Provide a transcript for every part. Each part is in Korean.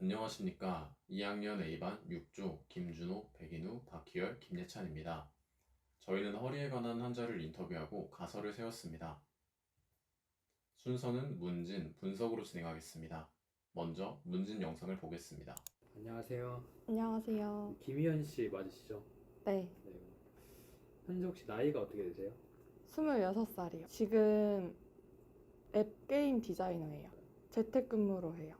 안녕하십니까. 2학년 A반 6조 김준호, 백인우, 박희열, 김예찬입니다. 저희는 허리에 관한 환자를 인터뷰하고 가설을 세웠습니다. 순서는 문진, 분석으로 진행하겠습니다. 먼저 문진 영상을 보겠습니다. 안녕하세요. 안녕하세요. 김희연 씨 맞으시죠? 네, 네. 현재 혹시 나이가 어떻게 되세요? 26살이요. 지금 앱 게임 디자이너예요. 재택근무로 해요.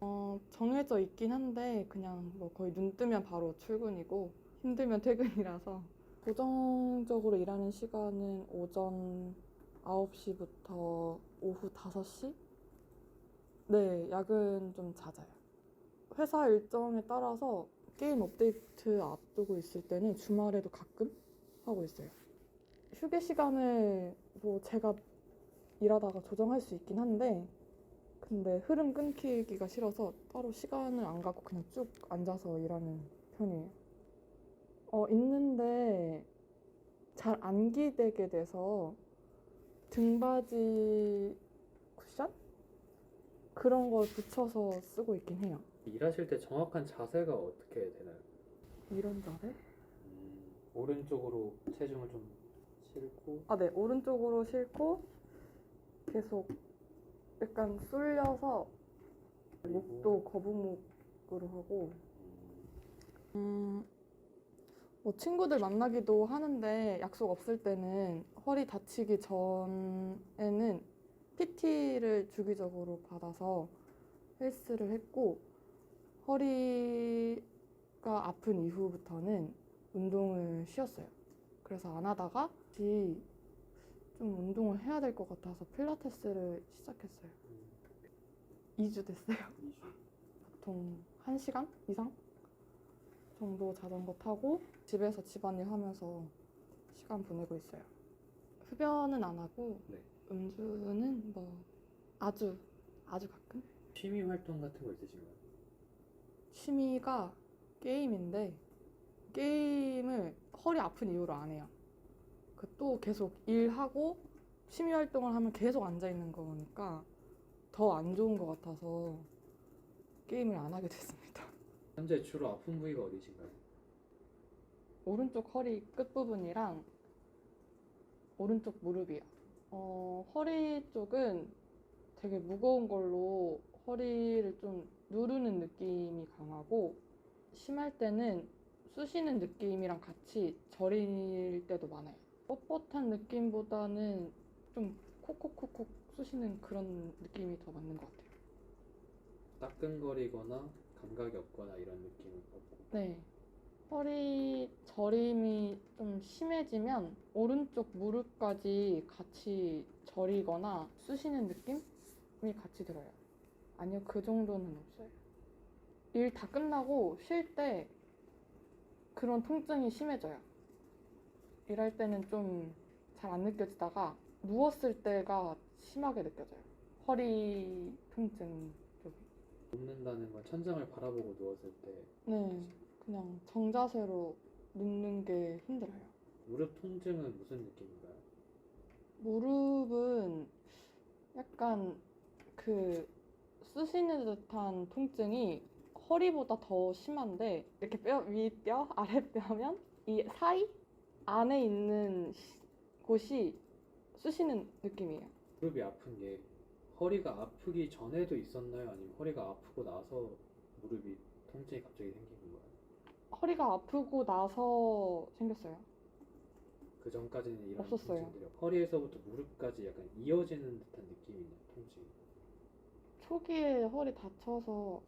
어, 정해져 있긴 한데 그냥 뭐 거의 눈 뜨면 바로 출근이고 힘들면 퇴근이라서 고정적으로 일하는 시간은 오전 9시부터 오후 5시? 네, 야근 좀 잦아요. 회사 일정에 따라서 게임 업데이트 앞두고 있을 때는 주말에도 가끔 하고 있어요. 휴게 시간을 뭐 제가 일하다가 조정할 수 있긴 한데 근데 흐름 끊기기가 싫어서 따로 시간을 안 갖고 그냥 쭉 앉아서 일하는 편이에요. 어, 있는데 잘 안 기대게 돼서 등받이 쿠션? 그런 걸 붙여서 쓰고 있긴 해요. 일하실 때 정확한 자세가 어떻게 되나요? 이런 자세? 음, 오른쪽으로 체중을 좀 싣고 아, 네. 오른쪽으로 싣고 계속 약간 쏠려서 목도 거북목으로 하고 음, 음, 뭐 친구들 만나기도 하는데 약속 없을 때는 허리 다치기 전에는 PT를 주기적으로 받아서 헬스를 했고 허리가 아픈 이후부터는 운동을 쉬었어요. 그래서 안 하다가 다시 좀 운동을 해야 될 것 같아서 필라테스를 시작했어요. 음, 2주 됐어요. 보통 1시간 이상 정도 자전거 타고 집에서 집안일 하면서 시간 보내고 있어요. 흡연은 안 하고 네. 음주는 뭐 아주 아주 가끔 취미 활동 같은 거 있으신가요? 취미가 게임인데 게임을 허리 아픈 이유로 안 해요. 그 또 계속 일하고 취미 활동을 하면 계속 앉아 있는 거니까 더 안 좋은 것 같아서 게임을 안 하게 됐습니다. 현재 주로 아픈 부위가 어디신가요? 오른쪽 허리 끝 부분이랑 오른쪽 무릎이요. 어, 허리 쪽은 되게 무거운 걸로 허리를 좀 누르는 느낌이 강하고 심할 때는 쑤시는 느낌이랑 같이 저릴 때도 많아요. 뻣뻣한 느낌보다는 좀 콕콕콕콕 쑤시는 그런 느낌이 더 맞는 것 같아요. 따끔거리거나 감각이 없거나 이런 느낌은 없고 네. 허리 저림이 좀 심해지면 오른쪽 무릎까지 같이 저리거나 쑤시는 느낌이 같이 들어요. 아니요, 그 정도는 없어요. 일 다 끝나고 쉴 때 그런 통증이 심해져요. 일할 때는 좀 잘 안 느껴지다가 누웠을 때가 심하게 느껴져요. 허리 통증 쪽이. 눕는다는 건 천장을 바라보고 누웠을 때 네, 그냥 정자세로 눕는 게 힘들어요. 무릎 통증은 무슨 느낌인가요? 무릎은 약간 그 쑤시는 듯한 통증이 허리보다 더 심한데 이렇게 뼈, 윗뼈, 아랫뼈면 이 사이 안에 있는 시- 곳이 쑤시는 느낌이에요. 무릎이 아픈 게 허리가 아프기 전에도 있었나요? 아니면 허리가 아프고 나서 무릎이 통증이 갑자기 생긴 건가요? 허리가 아프고 나서 생겼어요. 그 전까지는 이런 없었어요. 통증들이 없- 허리에서부터 무릎까지 약간 이어지는 듯한 느낌이 있나요? 통증이? 초기에 허리 다쳐서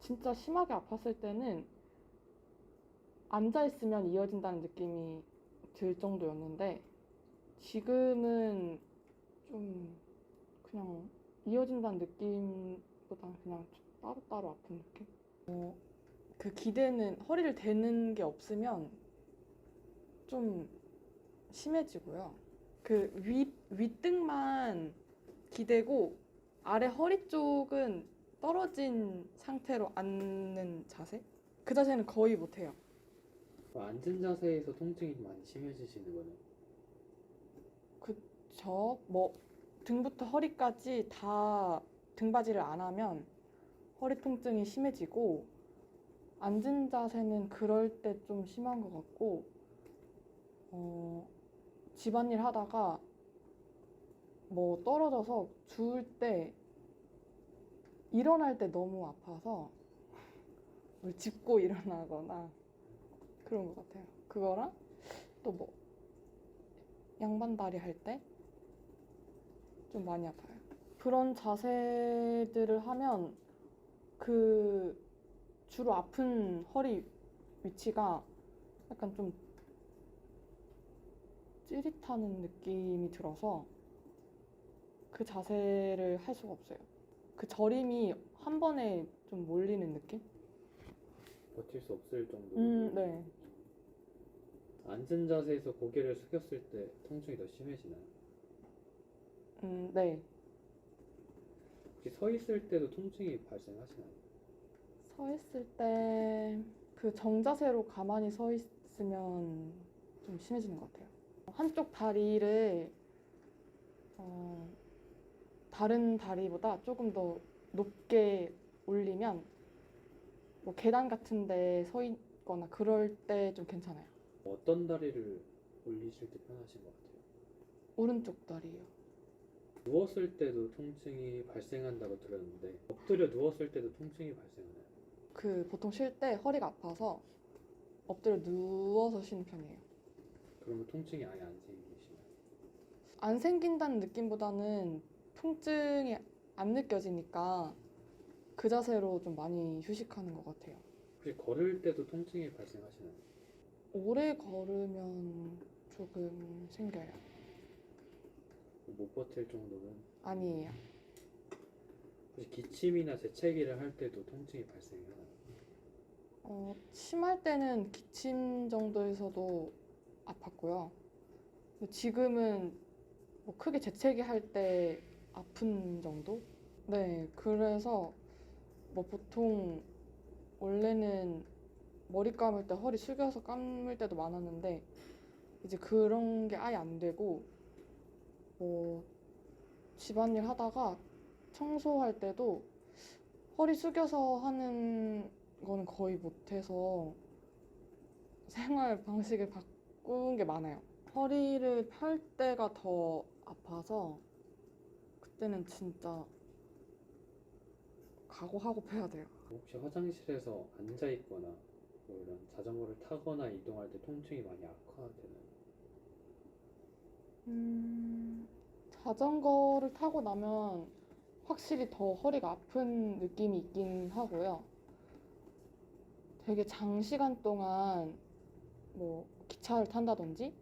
진짜 심하게 아팠을 때는 앉아 있으면 이어진다는 느낌이 들 정도였는데 지금은 좀 그냥 이어진다는 느낌보다는 그냥 따로따로 아픈 느낌? 어, 그 기대는 허리를 대는 게 없으면 좀 심해지고요. 그 윗, 윗등만 기대고 아래 허리 쪽은 떨어진 상태로 앉는 자세? 그 자세는 거의 못해요. 그럼 앉은 자세에서 통증이 많이 심해지시는 거네요. 그쵸? 뭐 등부터 허리까지 다 등받이를 안 하면 허리 통증이 심해지고 앉은 자세는 그럴 때 좀 심한 것 같고 어, 집안일 하다가 뭐 떨어져서 주울 때 일어날 때 너무 아파서 뭘 짚고 일어나거나 그런 것 같아요. 그거랑 또 뭐 양반다리 할 때 좀 많이 아파요. 그런 자세들을 하면 그 주로 아픈 허리 위치가 약간 좀 찌릿하는 느낌이 들어서 그 자세를 할 수가 없어요. 그 저림이 한 번에 좀 몰리는 느낌? 버틸 수 없을 정도. 음, 네. 앉은 자세에서 고개를 숙였을 때 통증이 더 심해지나요? 음, 네. 혹시 서 있을 때도 통증이 발생하시나요? 서 있을 때 그 정자세로 가만히 서 있으면 좀 심해지는 것 같아요. 한쪽 다리를 어, 다른 다리보다 조금 더 높게 올리면 뭐 계단 같은 데 서 있거나 그럴 때 좀 괜찮아요. 어떤 다리를 올리실 때 편하신 것 같아요? 오른쪽 다리요. 누웠을 때도 통증이 발생한다고 들었는데 엎드려 누웠을 때도 통증이 발생하나요? 그 보통 쉴 때 허리가 아파서 엎드려 누워서 쉬는 편이에요. 그러면 통증이 아예 안 생기시나요? 안 생긴다는 느낌보다는 통증이 안 느껴지니까 그 자세로 좀 많이 휴식하는 것 같아요. 혹시 걸을 때도 통증이 발생하시나요? 오래 걸으면 조금 생겨요. 못 버틸 정도면 아니에요. 혹시 기침이나 재채기를 할 때도 통증이 발생하나요? 어, 심할 때는 기침 정도에서도 아팠고요. 근데 지금은 뭐 크게 재채기 할 때 아픈 정도? 네, 그래서 뭐 보통 원래는 머리 감을 때 허리 숙여서 감을 때도 많았는데 이제 그런 게 아예 안 되고 뭐 집안일 하다가 청소할 때도 허리 숙여서 하는 거는 거의 못해서 생활 방식을 바꾼 게 많아요. 허리를 펼 때가 더 아파서 그때는 진짜 각오하고 펴야 돼요. 혹시 화장실에서 앉아 있거나 뭐 이런 자전거를 타거나 이동할 때 통증이 많이 악화되나요? 음, 자전거를 타고 나면 확실히 더 허리가 아픈 느낌이 있긴 하고요. 되게 장시간 동안 뭐 기차를 탄다든지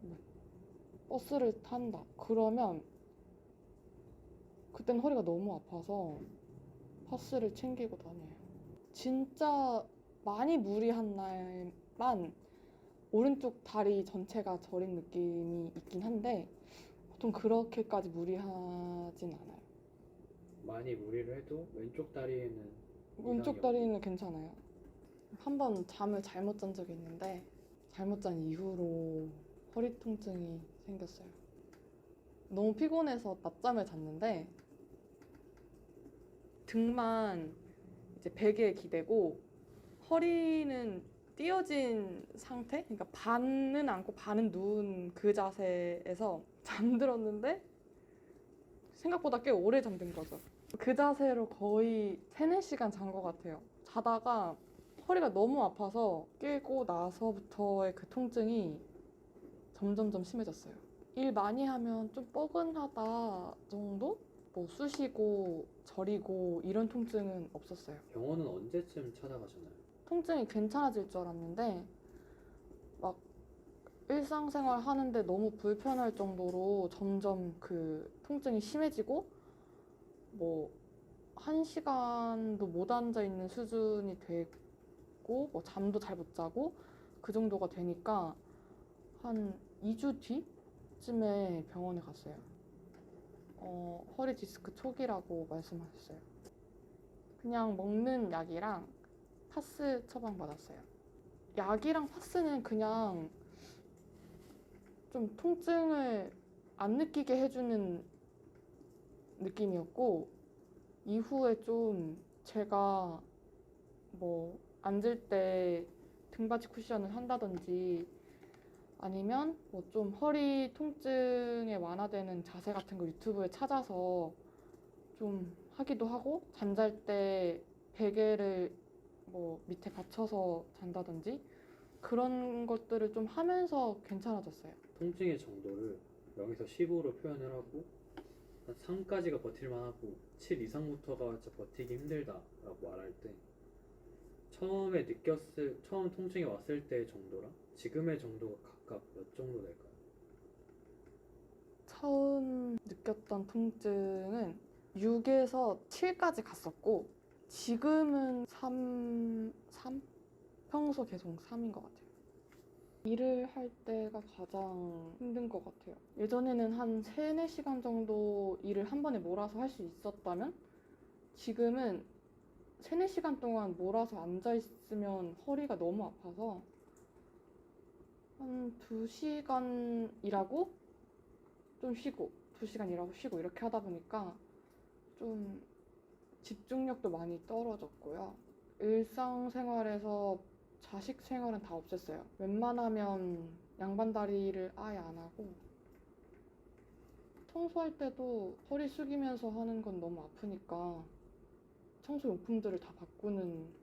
뭐 버스를 탄다. 그러면 그땐 허리가 너무 아파서 파스를 챙기고 다녀요. 진짜 많이 무리한 날만 오른쪽 다리 전체가 저린 느낌이 있긴 한데 보통 그렇게까지 무리하진 않아요. 많이 무리를 해도 왼쪽 다리에는 왼쪽 다리는 괜찮아요. 한 번 잠을 잘못 잔 적이 있는데 잘못 잔 이후로 허리 통증이 생겼어요. 너무 피곤해서 낮잠을 잤는데 등만 이제 베개에 기대고 허리는 띄어진 상태? 그러니까 반은 안고 반은 누운 그 자세에서 잠들었는데 생각보다 꽤 오래 잠든 거죠. 그 자세로 거의 3, 4시간 잔 것 같아요. 자다가 허리가 너무 아파서 깨고 나서부터의 그 통증이 점점점 심해졌어요. 일 많이 하면 좀 뻐근하다 정도? 뭐 쑤시고 저리고 이런 통증은 없었어요. 병원은 언제쯤 찾아가셨나요? 통증이 괜찮아질 줄 알았는데 막 일상생활 하는데 너무 불편할 정도로 점점 그 통증이 심해지고 뭐 한 시간도 못 앉아 있는 수준이 되고 뭐 잠도 잘 못 자고 그 정도가 되니까 한 2주 뒤쯤에 병원에 갔어요. 어, 허리 디스크 초기라고 말씀하셨어요. 그냥 먹는 약이랑 파스 처방받았어요. 약이랑 파스는 그냥 좀 통증을 안 느끼게 해주는 느낌이었고, 이후에 좀 제가 뭐 앉을 때 등받이 쿠션을 한다든지 아니면 뭐 좀 허리 통증에 완화되는 자세 같은 거 유튜브에 찾아서 좀 하기도 하고 잠잘 때 베개를 뭐 밑에 받쳐서 잔다든지 그런 것들을 좀 하면서 괜찮아졌어요. 통증의 정도를 0에서 15로 표현을 하고 한 3까지가 버틸만 하고 7 이상부터가 진짜 버티기 힘들다라고 말할 때 처음에 느꼈을 처음 통증이 왔을 때 정도랑 지금의 정도가 각각 몇 정도 될까요? 처음 느꼈던 통증은 6에서 7까지 갔었고 지금은 3, 3? 평소 계속 3인 것 같아요. 일을 할 때가 가장 힘든 것 같아요. 예전에는 한 3, 4시간 정도 일을 한 번에 몰아서 할 수 있었다면 지금은 3, 4시간 동안 몰아서 앉아 있으면 허리가 너무 아파서 한 2시간 일하고 좀 쉬고 두 시간 일하고 쉬고 이렇게 하다 보니까 좀 집중력도 많이 떨어졌고요. 일상생활에서 자식 생활은 다 없앴어요. 웬만하면 양반다리를 아예 안 하고 청소할 때도 허리 숙이면서 하는 건 너무 아프니까 청소 용품들을 다 바꾸는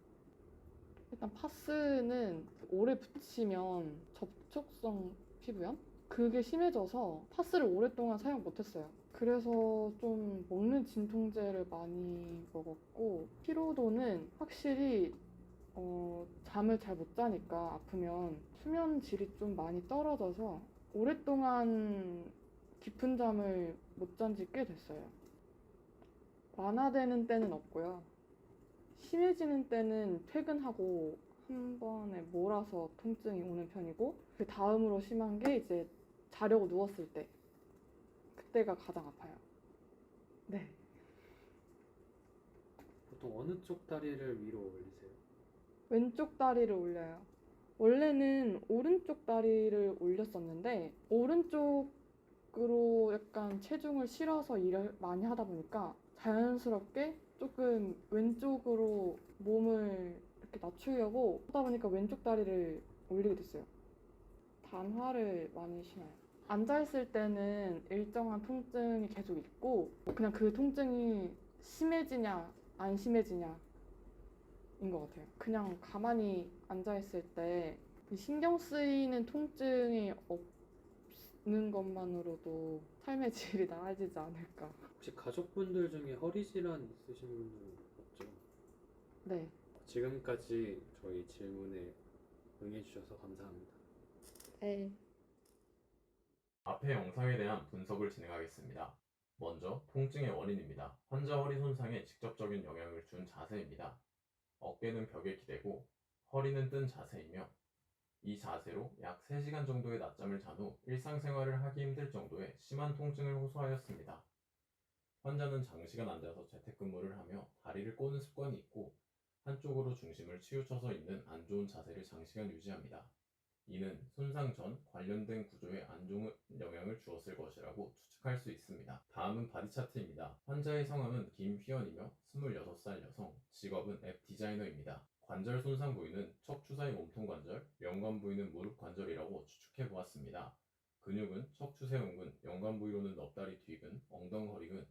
일단 파스는 오래 붙이면 접촉성 피부염 그게 심해져서 파스를 오랫동안 사용 못했어요. 그래서 좀 먹는 진통제를 많이 먹었고 피로도는 확실히 어, 잠을 잘 못 자니까 아프면 수면 질이 좀 많이 떨어져서 오랫동안 깊은 잠을 못 잔 지 꽤 됐어요. 완화되는 때는 없고요. 심해지는 때는 퇴근하고 한 번에 몰아서 통증이 오는 편이고 그 다음으로 심한 게 이제 자려고 누웠을 때 그때가 가장 아파요. 네. 보통 어느 쪽 다리를 위로 올리세요? 왼쪽 다리를 올려요. 원래는 오른쪽 다리를 올렸었는데 오른쪽으로 약간 체중을 실어서 일을 많이 하다 보니까 자연스럽게 조금 왼쪽으로 몸을 이렇게 낮추려고 하다 보니까 왼쪽 다리를 올리게 됐어요. 단화를 많이 신어요. 앉아있을 때는 일정한 통증이 계속 있고 그냥 그 통증이 심해지냐 안 심해지냐 인 것 같아요. 그냥 가만히 앉아있을 때이 신경 쓰이는 통증이 없는 것만으로도 삶의 질이 나아지지 않을까. 혹시 가족분들 중에 허리 질환 있으신 분들은 없죠? 네. 지금까지 저희 질문에 응해주셔서 감사합니다. 네. 앞의 영상에 대한 분석을 진행하겠습니다. 먼저 통증의 원인입니다. 환자 허리 손상에 직접적인 영향을 준 자세입니다. 어깨는 벽에 기대고 허리는 뜬 자세이며 이 자세로 약 3시간 정도의 낮잠을 잔 후 일상생활을 하기 힘들 정도의 심한 통증을 호소하였습니다. 환자는 장시간 앉아서 재택근무를 하며 다리를 꼬는 습관이 있고 한쪽으로 중심을 치우쳐서 있는 안 좋은 자세를 장시간 유지합니다. 이는 손상 전 관련된 구조에 안 좋은 영향을 주었을 것이라고 추측할 수 있습니다. 다음은 바디 차트입니다. 환자의 성함은 김휘연이며 26살 여성, 직업은 앱 디자이너입니다. 관절 손상 부위는 척추 사이 몸통 관절, 연관 부위는 무릎 관절이라고 추측해 보았습니다. 근육은 척추 세운근, 연관 부위로는 넙다리 뒤근, 엉덩허리근,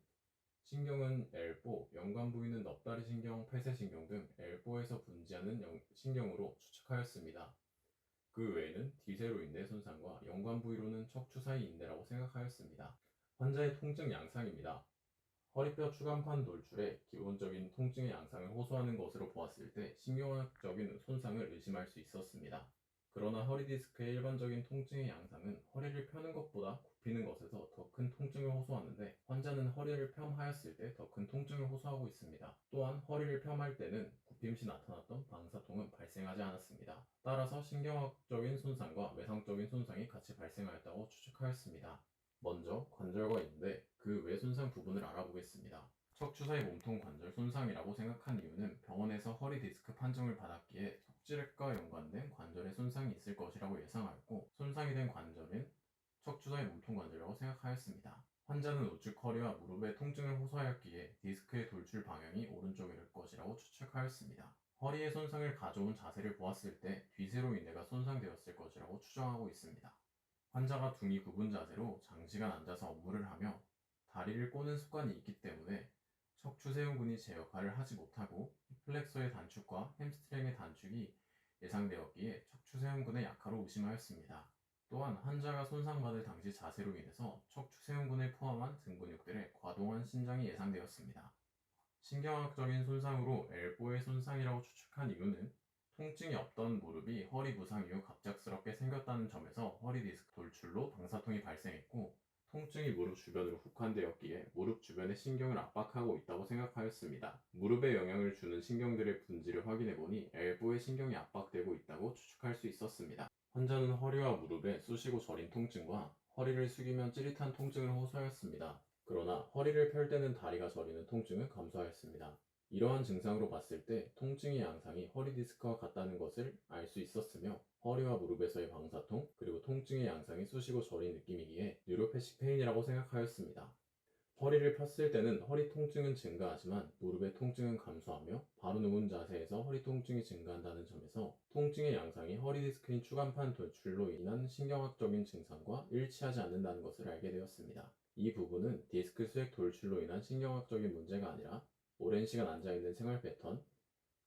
신경은 엘보, 연관 부위는 넙다리 신경, 폐쇄신경 등 엘보에서 분지하는 영- 신경으로 추측하였습니다. 그 외에는 디세로 인대 손상과 연관 부위로는 척추 사이 인대라고 생각하였습니다. 환자의 통증 양상입니다. 허리뼈 추간판 돌출에 기본적인 통증의 양상을 호소하는 것으로 보았을 때 신경학적인 손상을 의심할 수 있었습니다. 그러나 허리 디스크의 일반적인 통증의 양상은 허리를 펴는 것보다 굽히는 것에서 더 큰 통증을 호소하는데 환자는 허리를 펴하였을 때 더 큰 통증을 호소하고 있습니다. 또한 허리를 펴할 때는 굽힘 시 나타났던 방사통은 발생하지 않았습니다. 따라서 신경학적인 손상과 외상적인 손상이 같이 발생하였다고 추측하였습니다. 먼저 관절과 인대, 그 외 손상 부분을 알아보겠습니다. 척추 사이 몸통 관절 손상이라고 생각한 이유는 병원에서 허리 디스크 판정을 받았기에 속질과 연관된 관절에 손상이 있을 것이라고 예상하였고 손상이 된 관절은 척추 사이 몸통 관절이라고 생각하였습니다. 환자는 우측 허리와 무릎의 통증을 호소하였기에 디스크의 돌출 방향이 오른쪽일 것이라고 추측하였습니다. 허리의 손상을 가져온 자세를 보았을 때 뒤세로 인대가 손상되었을 것이라고 추정하고 있습니다. 환자가 둥이 굽은 자세로 장시간 앉아서 업무를 하며 다리를 꼬는 습관이 있기 때문에 척추세운근이 제 역할을 하지 못하고 플렉서의 단축과 햄스트링의 단축이 예상되었기에 척추세운근의 약화로 의심하였습니다. 또한 환자가 손상받을 당시 자세로 인해서 척추세운근을 포함한 등 근육들의 과동한 신장이 예상되었습니다. 신경학적인 손상으로 엘보의 손상이라고 추측한 이유는 통증이 없던 무릎이 허리 부상 이후 갑작스럽게 생겼다는 점에서 허리 디스크 돌출로 방사통이 발생했고 통증이 무릎 주변으로 국한되었기에 무릎 주변의 신경을 압박하고 있다고 생각하였습니다. 무릎에 영향을 주는 신경들의 분지를 확인해보니 엘보의 신경이 압박되고 있다고 추측할 수 있었습니다. 환자는 허리와 무릎에 쑤시고 저린 통증과 허리를 숙이면 찌릿한 통증을 호소하였습니다. 그러나 허리를 펼 때는 다리가 저리는 통증을 감소하였습니다. 이러한 증상으로 봤을 때 통증의 양상이 허리 디스크와 같다는 것을 알 수 있었으며 허리와 무릎에서의 방사통 그리고 통증의 양상이 쑤시고 저린 느낌이기에 뉴로패식 페인이라고 생각하였습니다. 허리를 폈을 때는 허리 통증은 증가하지만 무릎의 통증은 감소하며 바로 누운 자세에서 허리 통증이 증가한다는 점에서 통증의 양상이 허리 디스크인 추간판 돌출로 인한 신경학적인 증상과 일치하지 않는다는 것을 알게 되었습니다. 이 부분은 디스크 수액 돌출로 인한 신경학적인 문제가 아니라 오랜 시간 앉아있는 생활 패턴,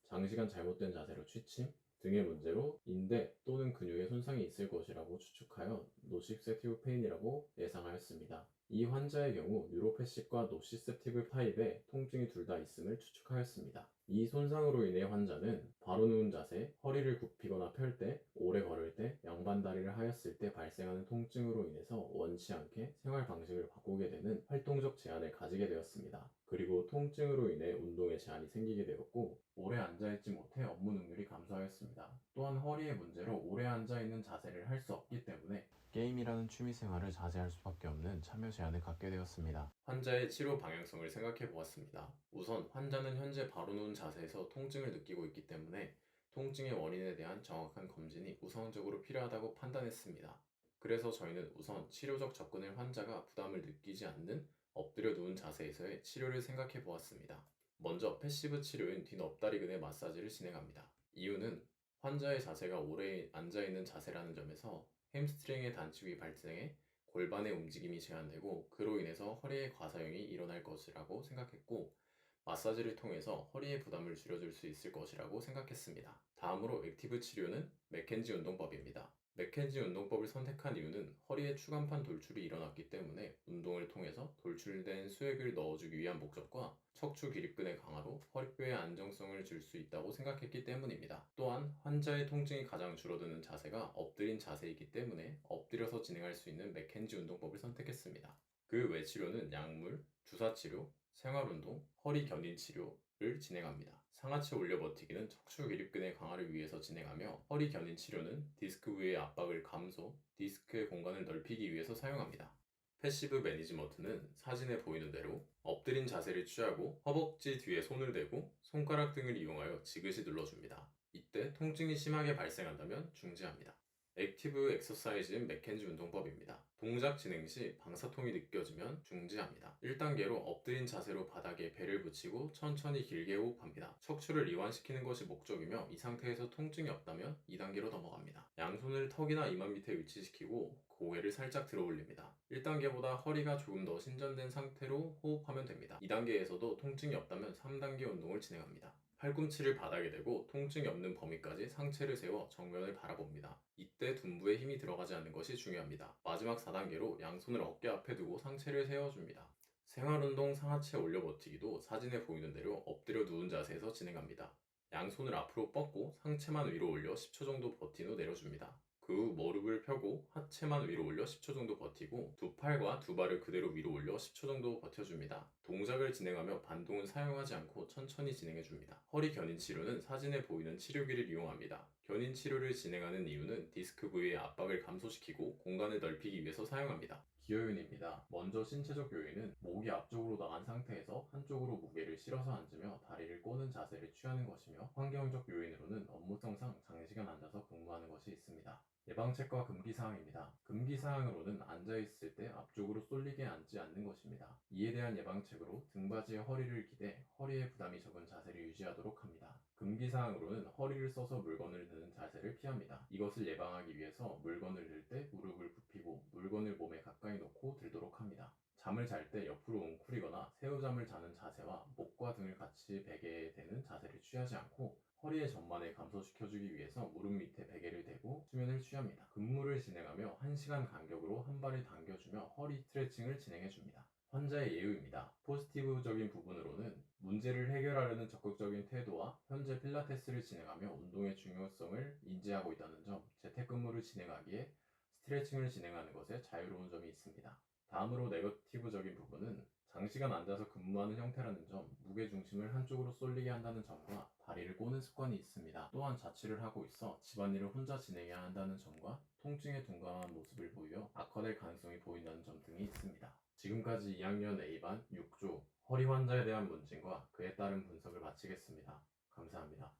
장시간 잘못된 자세로 취침 등의 문제로 인대 또는 근육에 손상이 있을 것이라고 추측하여 노시셉티브 페인이라고 예상하였습니다. 이 환자의 경우 뉴로패식과 노시셉티브 타입의 통증이 둘 다 있음을 추측하였습니다. 이 손상으로 인해 환자는 바로 누운 자세, 허리를 굽히거나 펼 때, 오래 걸을 때, 양반 다리를 하였을 때 발생하는 통증으로 인해서 원치 않게 생활 방식을 바꾸게 되는 활동적 제한을 가지게 되었습니다. 그리고 통증으로 인해 운동에 제한이 생기게 되었고, 오래 앉아있지 못해 업무 능률이 감소하였습니다. 또한 허리의 문제로 오래 앉아있는 자세를 할 수 없기 때문에 게임이라는 취미 생활을 자제할 수밖에 없는 참여 제한을 갖게 되었습니다. 환자의 치료 방향성을 생각해 보았습니다. 우선 환자는 현재 바로 누운 자세에서 통증을 느끼고 있기 때문에 통증의 원인에 대한 정확한 검진이 우선적으로 필요하다고 판단했습니다. 그래서 저희는 우선 치료적 접근을 환자가 부담을 느끼지 않는 엎드려 누운 자세에서의 치료를 생각해 보았습니다. 먼저 패시브 치료인 뒷엎다리근의 마사지를 진행합니다. 이유는 환자의 자세가 오래 앉아있는 자세라는 점에서 햄스트링의 단축이 발생해 골반의 움직임이 제한되고 그로 인해서 허리의 과사용이 일어날 것이라고 생각했고 마사지를 통해서 허리의 부담을 줄여줄 수 있을 것이라고 생각했습니다. 다음으로 액티브 치료는 맥켄지 운동법입니다. 맥켄지 운동법을 선택한 이유는 허리에 추간판 돌출이 일어났기 때문에 운동을 통해서 돌출된 수액을 넣어주기 위한 목적과 척추 기립근의 강화로 허리뼈의 안정성을 줄 수 있다고 생각했기 때문입니다. 또한 환자의 통증이 가장 줄어드는 자세가 엎드린 자세이기 때문에 엎드려서 진행할 수 있는 맥켄지 운동법을 선택했습니다. 그 외 치료는 약물, 주사 치료, 생활운동, 허리 견인 치료 를 진행합니다. 상하체 올려 버티기는 척추 기립근의 강화를 위해서 진행하며 허리 견인 치료는 디스크 부위의 압박을 감소, 디스크의 공간을 넓히기 위해서 사용합니다. 패시브 매니지먼트는 사진에 보이는 대로 엎드린 자세를 취하고 허벅지 뒤에 손을 대고 손가락 등을 이용하여 지그시 눌러줍니다. 이때 통증이 심하게 발생한다면 중지합니다. 액티브 엑서사이즈인 맥켄지 운동법입니다. 동작 진행 시 방사통이 느껴지면 중지합니다. 1단계로 엎드린 자세로 바닥에 배를 붙이고 천천히 길게 호흡합니다. 척추를 이완시키는 것이 목적이며 이 상태에서 통증이 없다면 2단계로 넘어갑니다. 양손을 턱이나 이마 밑에 위치시키고 고개를 살짝 들어 올립니다. 1단계보다 허리가 조금 더 신전된 상태로 호흡하면 됩니다. 2단계에서도 통증이 없다면 3단계 운동을 진행합니다. 팔꿈치를 바닥에 대고 통증이 없는 범위까지 상체를 세워 정면을 바라봅니다. 이때 둔부에 힘이 들어가지 않는 것이 중요합니다. 마지막 4단계로 양손을 어깨 앞에 두고 상체를 세워줍니다. 생활운동 상하체 올려 버티기도 사진에 보이는 대로 엎드려 누운 자세에서 진행합니다. 양손을 앞으로 뻗고 상체만 위로 올려 10초 정도 버틴 후 내려줍니다. 그 후 무릎을 펴고 하체만 위로 올려 10초 정도 버티고 두 팔과 두 발을 그대로 위로 올려 10초 정도 버텨줍니다. 동작을 진행하며 반동은 사용하지 않고 천천히 진행해줍니다. 허리 견인 치료는 사진에 보이는 치료기를 이용합니다. 견인 치료를 진행하는 이유는 디스크 부위의 압박을 감소시키고 공간을 넓히기 위해서 사용합니다. 기여윤입니다. 먼저 신체적 요인은 목이 앞쪽으로 나간 상태에서 한쪽으로 무게 를 실어서 앉으며 다리를 꼬는 자세를 취하는 것이며 환경적 요인으로는 업무성상 장시간 앉아서 근무하는 것이 있습니다. 예방책과 금기사항입니다. 금기사항으로는 앉아있을 때 앞쪽으로 쏠리게 앉지 않는 것입니다. 이에 대한 예방책으로 등받이에 허리를 기대 허리에 부담이 적은 자세를 유지하도록 합니다. 금기사항으로는 허리를 써서 물건을 드는 자세를 피합니다. 이것을 예방하기 위해서 물건을 들 때 무릎을 굽히고 물건을 몸에 가까이 놓고 들도록 합니다. 잠을 잘 때 옆으로 웅크리거나 새우잠을 자는 자세와 목과 등을 같이 베개에 대는 자세를 취하지 않고 허리의 전만을 감소시켜주기 위해서 무릎 밑에 베개를 대고 수면을 취합니다. 근무를 진행하며 1시간 간격으로 한 발을 당겨주며 허리 스트레칭을 진행해줍니다. 환자의 예우입니다. 포지티브적인 부분으로는 문제를 해결하려는 적극적인 태도와 현재 필라테스를 진행하며 운동의 중요성을 인지하고 있다는 점, 재택근무를 진행하기에 스트레칭을 진행하는 것에 자유로운 점이 있습니다. 다음으로 네거티브적인 부분은 장시간 앉아서 근무하는 형태라는 점, 무게 중심을 한쪽으로 쏠리게 한다는 점과 다리를 꼬는 습관이 있습니다. 또한 자취를 하고 있어 집안일을 혼자 진행해야 한다는 점과 통증에 둔감한 모습을 보여 악화될 가능성이 보인다는 점 등이 있습니다. 지금까지 2학년 A반 6조 허리 환자에 대한 문진과 그에 따른 분석을 마치겠습니다. 감사합니다.